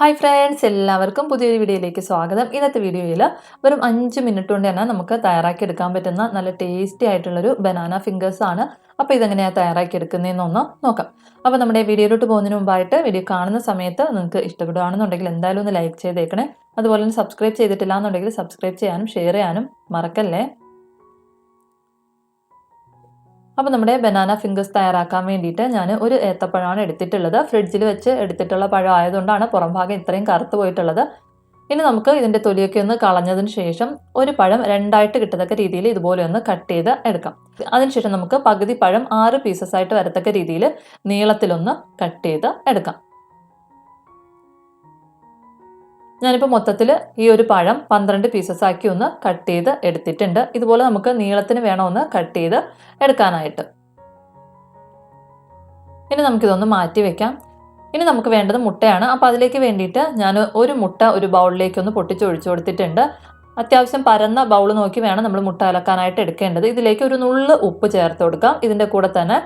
Hi friends എല്ലാവർക്കും പുതിയൊരു വീഡിയോയിലേക്ക് സ്വാഗതം. ഇന്നത്തെ വീഡിയോയിൽ വെറും അഞ്ച് മിനിറ്റ് കൊണ്ട് തന്നെ നമുക്ക് തയ്യാറാക്കി എടുക്കാൻ പറ്റുന്ന നല്ല ടേസ്റ്റി ആയിട്ടുള്ളൊരു ബനാന ഫിംഗേഴ്സ് ആണ്. അപ്പോൾ ഇതെങ്ങനെയാണ് തയ്യാറാക്കി എടുക്കുന്നതെന്നൊന്ന് നോക്കാം. അപ്പോൾ നമ്മുടെ വീഡിയോയിലോട്ട് പോകുന്നതിന് മുമ്പായിട്ട് വീഡിയോ കാണുന്ന സമയത്ത് നിങ്ങൾക്ക് ഇഷ്ടപ്പെടുകയാണെന്നുണ്ടെങ്കിൽ എന്തായാലും ഒന്ന് ലൈക്ക് ചെയ്തേക്കണേ. അതുപോലെ തന്നെ സബ്സ്ക്രൈബ് ചെയ്തിട്ടില്ല എന്നുണ്ടെങ്കിൽ സബ്സ്ക്രൈബ് ചെയ്യാനും ഷെയർ ചെയ്യാനും മറക്കല്ലേ? അപ്പോൾ നമ്മുടെ ബനാന ഫിംഗേഴ്സ് തയ്യാറാക്കാൻ വേണ്ടിയിട്ട് ഞാൻ ഒരു ഏത്തപ്പഴമാണ് എടുത്തിട്ടുള്ളത്. ഫ്രിഡ്ജിൽ വെച്ച് എടുത്തിട്ടുള്ള പഴം ആയതുകൊണ്ടാണ് പുറം ഭാഗം ഇത്രയും കറുത്ത് പോയിട്ടുള്ളത്. ഇനി നമുക്ക് ഇതിന്റെ തൊലിയൊക്കെ ഒന്ന് കളഞ്ഞതിന് ശേഷം ഒരു പഴം രണ്ടായിട്ട് കിട്ടത്തക്ക രീതിയിൽ ഇതുപോലെ ഒന്ന് കട്ട് ചെയ്ത് എടുക്കാം. അതിനുശേഷം നമുക്ക് പകുതി പഴം ആറ് പീസസ് ആയിട്ട് വരത്തക്ക രീതിയിൽ നീളത്തിലൊന്ന് കട്ട് ചെയ്ത് എടുക്കാം. ഞാനിപ്പോൾ മൊത്തത്തിൽ ഈ ഒരു പഴം പന്ത്രണ്ട് പീസസ് ആക്കി ഒന്ന് കട്ട് ചെയ്ത് എടുത്തിട്ടുണ്ട്. ഇതുപോലെ നമുക്ക് നീളത്തിന് വേണമെന്ന് കട്ട് ചെയ്ത് എടുക്കാനായിട്ട്. ഇനി നമുക്കിതൊന്ന് മാറ്റി വെക്കാം. ഇനി നമുക്ക് വേണ്ടത് മുട്ടയാണ്. അപ്പോൾ അതിലേക്ക് വേണ്ടിയിട്ട് ഞാൻ ഒരു മുട്ട ഒരു ബൗളിലേക്ക് ഒന്ന് പൊട്ടിച്ചൊഴിച്ചു കൊടുത്തിട്ടുണ്ട്. അത്യാവശ്യം പരന്ന ബൗൾ നോക്കി വേണം നമ്മൾ മുട്ട അലക്കാനായിട്ട് എടുക്കേണ്ടത്. ഇതിലേക്ക് ഒരു നുള്ള് ഉപ്പ് ചേർത്ത് കൊടുക്കാം. ഇതിന്റെ കൂടെ തന്നെ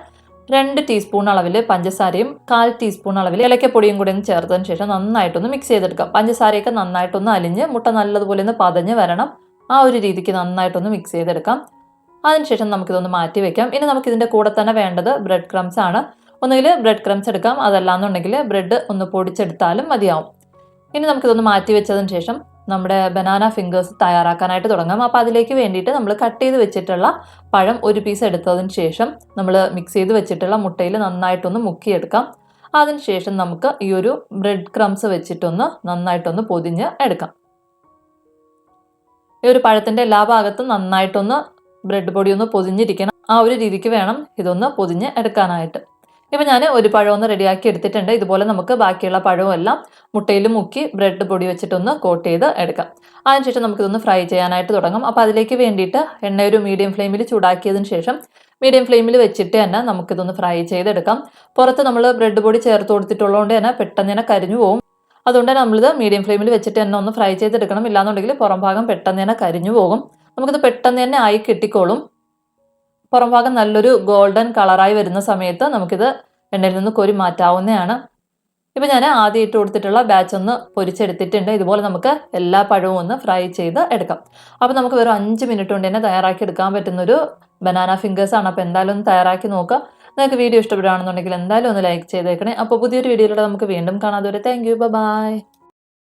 രണ്ട് ടീസ്പൂൺ അളവിൽ പഞ്ചസാരയും കാൽ ടീസ്പൂൺ അളവിൽ ഇലക്കപ്പൊടിയും കൂടി ഒന്ന് ചേർത്തതിന് ശേഷം നന്നായിട്ടൊന്ന് മിക്സ് ചെയ്തെടുക്കാം. പഞ്ചസാരയൊക്കെ നന്നായിട്ടൊന്ന് അലിഞ്ഞ് മുട്ട നല്ലതുപോലെ ഒന്ന് പതഞ്ഞ് വരണം. ആ ഒരു രീതിക്ക് നന്നായിട്ടൊന്ന് മിക്സ് ചെയ്തെടുക്കാം. അതിനുശേഷം നമുക്കിതൊന്ന് മാറ്റി വെക്കാം. ഇനി നമുക്ക് ഇതിന്റെ കൂടെ തന്നെ വേണ്ടത് ബ്രെഡ് ക്രംസ് ആണ്. ഒന്നുകിൽ ബ്രെഡ് ക്രംസ് എടുക്കാം. അതല്ലാന്നുണ്ടെങ്കിൽ ബ്രെഡ് ഒന്ന് പൊടിച്ചെടുത്താലും മതിയാവും. ഇനി നമുക്കിതൊന്ന് മാറ്റി വെച്ചതിന് ശേഷം നമ്മുടെ ബനാന ഫിംഗേഴ്സ് തയ്യാറാക്കാനായിട്ട് തുടങ്ങാം. അപ്പോൾ അതിലേക്ക് വേണ്ടിയിട്ട് നമ്മൾ കട്ട് ചെയ്ത് വെച്ചിട്ടുള്ള പഴം ഒരു പീസ് എടുത്തതിന് ശേഷം നമ്മൾ മിക്സ് ചെയ്ത് വെച്ചിട്ടുള്ള മുട്ടയിൽ നന്നായിട്ടൊന്ന് മുക്കിയെടുക്കാം. അതിനുശേഷം നമുക്ക് ഈ ഒരു ബ്രെഡ് ക്രംസ് വെച്ചിട്ടൊന്ന് നന്നായിട്ടൊന്ന് പൊതിഞ്ഞ് എടുക്കാം. ഈ ഒരു പഴത്തിന്റെ എല്ലാ ഭാഗത്തും നന്നായിട്ടൊന്ന് ബ്രെഡ് പൊടി ഒന്ന് പൊതിഞ്ഞിരിക്കണം. ആ ഒരു രീതിക്ക് വേണം ഇതൊന്ന് പൊതിഞ്ഞ് എടുക്കാനായിട്ട്. ഇപ്പം ഞാൻ ഒരു പഴം ഒന്ന് റെഡിയാക്കി എടുത്തിട്ടുണ്ട്. ഇതുപോലെ നമുക്ക് ബാക്കിയുള്ള പഴവും എല്ലാം മുട്ടയിൽ മുക്കി ബ്രെഡ് പൊടി വെച്ചിട്ടൊന്ന് കോട്ട് ചെയ്ത് എടുക്കാം. അതിനുശേഷം നമുക്കിതൊന്ന് ഫ്രൈ ചെയ്യാനായിട്ട് തുടങ്ങാം. അപ്പോൾ അതിലേക്ക് വേണ്ടിയിട്ട് എണ്ണ ഒരു മീഡിയം ഫ്ലെയിമിൽ ചൂടാക്കിയതിന് ശേഷം മീഡിയം ഫ്ലെയിമിൽ വെച്ചിട്ട് തന്നെ നമുക്കിതൊന്ന് ഫ്രൈ ചെയ്തെടുക്കാം. പുറത്ത് നമ്മൾ ബ്രെഡ് പൊടി ചേർത്ത് കൊടുത്തിട്ടുള്ളതുകൊണ്ട് തന്നെ പെട്ടെന്ന് തന്നെ കരിഞ്ഞു പോകും അതുകൊണ്ട് തന്നെ നമ്മളിത് മീഡിയം ഫ്ലെയിമിൽ വെച്ചിട്ട് തന്നെ ഒന്ന് ഫ്രൈ ചെയ്തെടുക്കണം. ഇല്ലാന്നുണ്ടെങ്കിൽ പുറം ഭാഗം പെട്ടെന്ന് തന്നെ കരിഞ്ഞു പോകും. നമുക്കിത് പെട്ടെന്ന് തന്നെ ആയി കിട്ടിക്കോളും. പുറം ഭാഗം നല്ലൊരു ഗോൾഡൻ കളറായി വരുന്ന സമയത്ത് നമുക്കിത് എണ്ണയിൽ നിന്ന് കോരി മാറ്റാവുന്നതാണ്. ഇപ്പം ഞാൻ ആദ്യം ഇട്ട് കൊടുത്തിട്ടുള്ള ബാച്ച് ഒന്ന് പൊരിച്ചെടുത്തിട്ടുണ്ട്. ഇതുപോലെ നമുക്ക് എല്ലാ പഴവും ഒന്ന് ഫ്രൈ ചെയ്ത് എടുക്കാം. അപ്പോൾ നമുക്ക് വെറും അഞ്ച് മിനിറ്റ് കൊണ്ട് തന്നെ തയ്യാറാക്കി എടുക്കാൻ പറ്റുന്നൊരു ബനാന ഫിംഗേഴ്സാണ് അപ്പോൾ എന്തായാലും ഒന്ന് തയ്യാറാക്കി നോക്കുക നിങ്ങൾക്ക് വീഡിയോ ഇഷ്ടപ്പെടുകയാണെന്നുണ്ടെങ്കിൽ എന്തായാലും ഒന്ന് ലൈക്ക് ചെയ്തേക്കണേ. അപ്പോൾ പുതിയൊരു വീഡിയോയിലൂടെ നമുക്ക് വീണ്ടും കാണാതെ വരെ താങ്ക് യു ബൈ